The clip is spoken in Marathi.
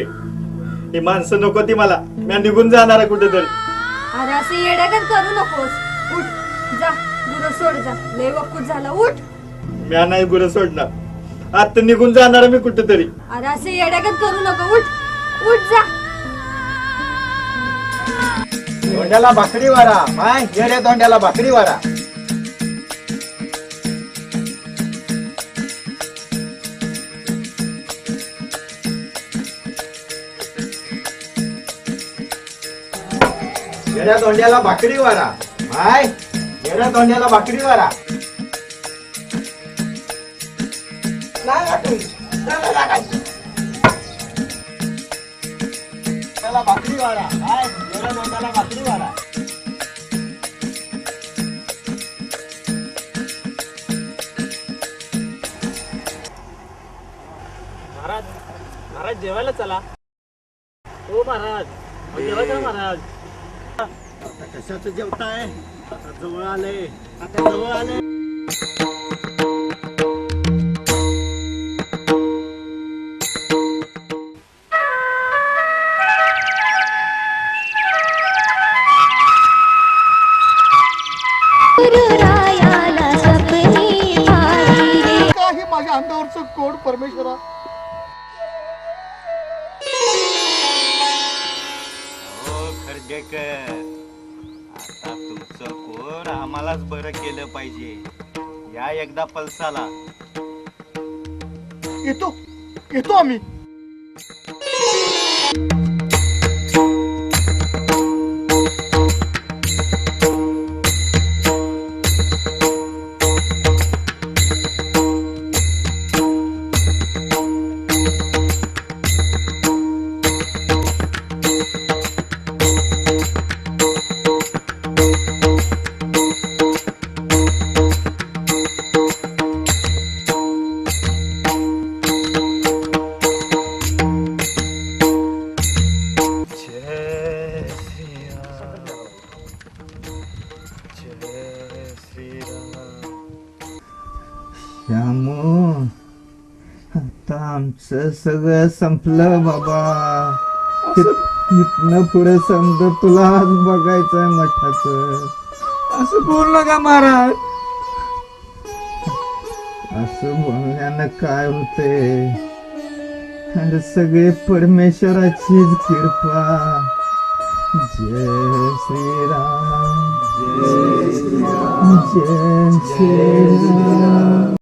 ही माणसं नको ती मला. मी निघून जाणार आहे कुठेतरी. अरे असं येड्यागत करू नकोस. उठ. जा. गुरु सोड जा. लय वकूत झाला. उठ. मी नाही गुरं सोडणार. आता निघून जाणार आहे मी कुठेतरी. अरे असं येड्यागत करू नको. उठ. उठ जा. धोंड्याला भाकरी वारा. माय येड्या धोंड्याला भाकरी वारा. येड्या तोंड्याला भाकरी वारा. माय येड्या तोंड्याला भाकरी वारा. त्याला वारा. माय येड्या वारा. महाराज महाराज जेवायला चला. हो महाराज. अहो, महाराज. आता कशाचं जेवताय आता जवळ आले. आता जवळ आले. गुरुरायाला स्वप्नी आली रे काही माझ्या अंगावरचं कोड परमेश्वरा? हो खर्डेकर आता तुमचं कोण आम्हालाच बरं केलं पाहिजे. या एकदा पल्साला. येतो येतो आम्ही. श्यामू आता आमचं सगळं संपलं बाबा. इथनं पुढे समजा तुला आज बघायचंय मठाच. असं बोललं का महाराज. असं बोलण्यानं काय होते आणि सगळे परमेश्वराचीच कृपा. जय श्रीराम. जय श्रीराम जय श्रीराम